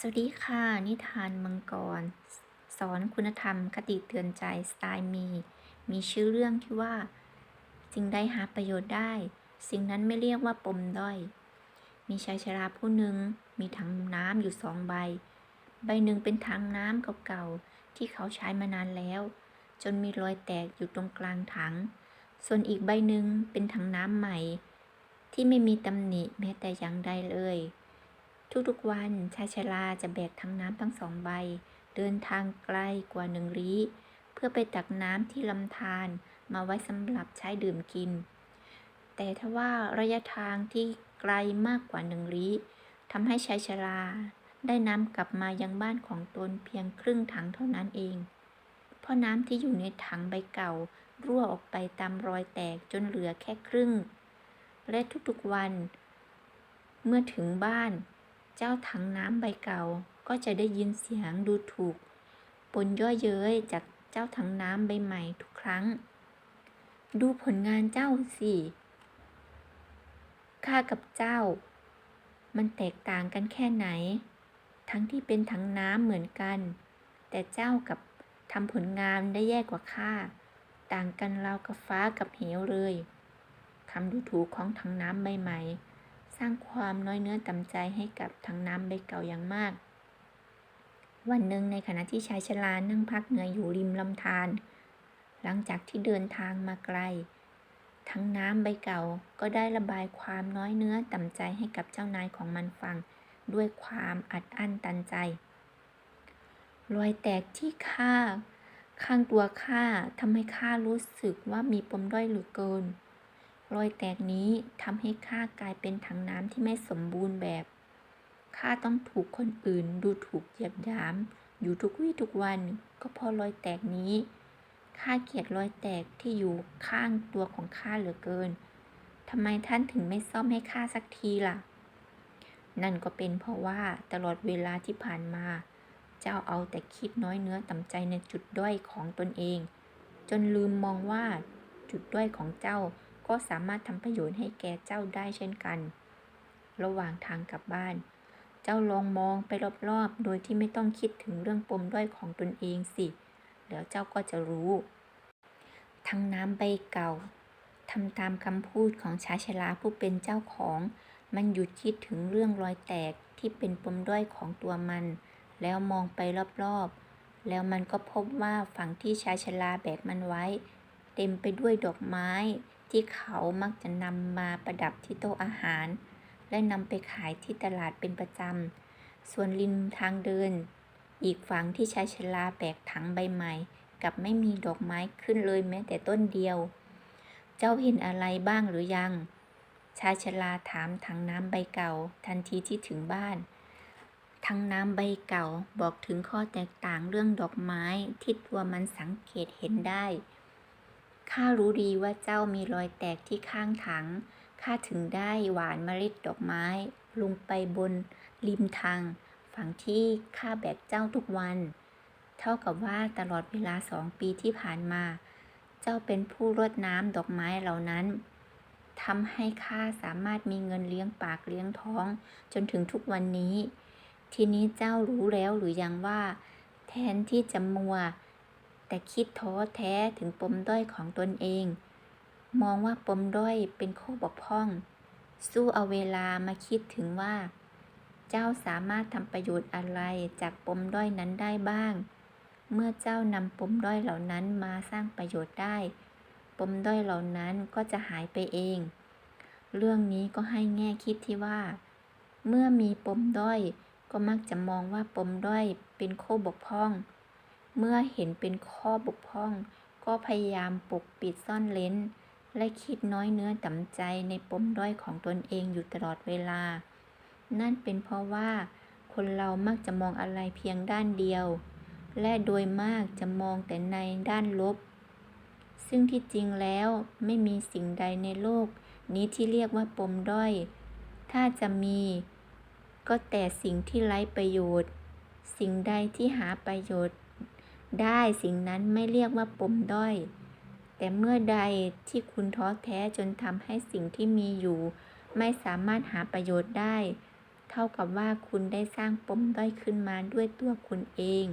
สวัสดีค่ะ นิทานมังกร สอนคุณธรรมคติเตือนใจสไตล์มี มีชื่อเรื่องที่ว่าสิ่งใดหาประโยชน์ได้ สิ่งนั้นไม่เรียกว่าปมด้อย มีชายชราผู้หนึ่งมีถังน้ำอยู่สองใบ ใบหนึ่งเป็นถังน้ำเก่าๆที่เขาใช้มานานแล้ว จนมีรอยแตกอยู่ตรงกลางถัง ส่วนอีกใบหนึ่งเป็นถังน้ำใหม่ ที่ไม่มีตำหนิแม้แต่อย่างใดเลย ทุกๆวันชายชราจะแบกทั้งน้ำทั้งสองใบ เดินทางไกลกว่าหนึ่งลี้เพื่อไปตักน้ำที่ลำธารมาไว้สำหรับใช้ดื่มกิน แต่ทว่าระยะทางที่ไกลมากกว่าหนึ่งลี้ทำให้ชายชราได้น้ำกลับมายังบ้านของตนเพียงครึ่งถังเท่านั้นเอง เพราะน้ำที่อยู่ในถังใบเก่ารั่วออกไปตามรอยแตกจนเหลือแค่ครึ่ง และทุกๆวัน เมื่อถึงบ้าน เจ้าถังน้ำใบเก่าก็จะได้ยินเสียงดูถูกปนย่อเย้ยจากเจ้าถังน้ำใบใหม่ทุกครั้ง ดูผลงานเจ้าสิข้ากับเจ้า มันแตกต่างกันแค่ไหน ทั้งที่เป็นถังน้ำเหมือนกัน แต่เจ้ากับทำผลงานได้แย่กว่าข้าต่างกันราวกับฟ้ากับเหวเลยคำดูถูกของถังน้ำใบใหม่ สร้างความน้อยเนื้อต่ำใจให้กับถังน้ำใบเก่าอย่างมาก วันหนึ่งในขณะที่ชายชรานั่งพักเหนื่อยอยู่ริมลำธารหลังจากที่เดินทางมาไกล ทั้งน้ำใบเก่าก็ได้ระบายความน้อยเนื้อต่ำใจให้กับเจ้านายของมันฟัง ด้วยความอัดอั้นตันใจ รอยแตกที่ข้าข้างตัวข้าทำให้ข้ารู้สึกว่ามีปมด้อยเหลือเกิน รอยแตกนี้ทำให้ข้ากลายเป็นถังน้ำที่ไม่สมบูรณ์แบบ ข้าต้องถูกคนอื่นดูถูกเหยียดหยาม อยู่ทุกวี่ทุกวัน ก็เพราะรอยแตกนี้ ข้าเกลียดรอยแตกที่อยู่ข้างตัวของข้าเหลือเกินทำไมท่านถึงไม่ซ่อมให้ข้าสักทีล่ะ นั่นก็เป็นเพราะว่าตลอดเวลาที่ผ่านมา เจ้าเอาแต่คิดน้อยเนื้อต่ำใจในจุดด้อยของตนเอง จนลืมมองว่าจุดด้อยของเจ้า ก็สามารถทำประโยชน์ให้แก่เจ้าได้เช่นกัน ระหว่างทางกลับบ้าน เจ้าลองมองไปรอบๆ โดยที่ไม่ต้องคิดถึงเรื่องปมด้อยของตนเองสิ แล้วเจ้าก็จะรู้ ทั้งน้ำใบเก่าทำตามคำพูดของชาชราผู้เป็นเจ้าของ มันหยุดคิดถึงเรื่องรอยแตกที่เป็นปมด้อยของตัวมัน แล้วมองไปรอบๆ แล้วมันก็พบว่าฝั่งที่ชาชราแบกมันไว้ เต็มไปด้วยดอกไม้ ที่เขามักจะนำมาประดับที่โต๊ะอาหาร และนำไปขายที่ตลาดเป็นประจำ ส่วนริมทางเดิน อีกฝั่งที่ชายชราแบกถังใบใหม่กับไม่มีดอกไม้ขึ้นเลยแม้แต่ต้นเดียว เจ้าเห็นอะไรบ้างหรือยัง ชายชราถามถังน้ำใบเก่า ทันทีที่ถึงบ้านถังน้ำใบเก่าบอกถึงข้อแตกต่างเรื่องดอกไม้ที่ตัวมันสังเกตเห็นได้ ข้ารู้ดีว่าเจ้ามีรอยแตกที่ข้างถัง ข้าถึงได้หวานเมล็ดดอกไม้ ลงไปบนริมทาง ฝั่งที่ข้าแบกเจ้าทุกวัน เท่ากับว่าตลอดเวลาสองปีที่ผ่านมา เจ้าเป็นผู้รดน้ำดอกไม้เหล่านั้นทำให้ข้าสามารถมีเงินเลี้ยงปากเลี้ยงท้อง จนถึงทุกวันนี้ ทีนี้เจ้ารู้แล้วหรือยังว่า แทนที่จะมัว แต่คิดท้อแท้ถึงปมด้อยของตนเอง มองว่าปมด้อยเป็นข้อบกพร่อง สู้เอาเวลามาคิดถึงว่า เจ้าสามารถทำประโยชน์อะไรจากปมด้อยนั้นได้บ้าง เมื่อเจ้านำปมด้อยเหล่านั้นมาสร้างประโยชน์ได้ ปมด้อยเหล่านั้นก็จะหายไปเอง เรื่องนี้ก็ให้แง่คิดที่ว่า เมื่อมีปมด้อยก็มักจะมองว่าปมด้อยเป็นข้อบกพร่อง เมื่อเห็นเป็นข้อบกพร่อง ก็พยายามปกปิดซ่อนเล้น และคิดน้อยเนื้อต่ำใจในปมด้อยของตนเองอยู่ตลอดเวลา นั่นเป็นเพราะว่า คนเรามักจะมองอะไรเพียงด้านเดียว และโดยมากจะมองแต่ในด้านลบ ซึ่งที่จริงแล้วไม่มีสิ่งใดในโลก นี้ที่เรียกว่าปมด้อย ถ้าจะมี ก็แต่สิ่งที่ไร้ประโยชน์ สิ่งใดที่หาประโยชน์ ได้สิ่งนั้นไม่เรียกว่าปมด้อย แต่เมื่อใดที่คุณท้อแท้จนทำให้สิ่งที่มีอยู่ ไม่สามารถหาประโยชน์ได้ เท่ากับว่าคุณได้สร้างปมด้อยขึ้นมาด้วยตัวคุณเอง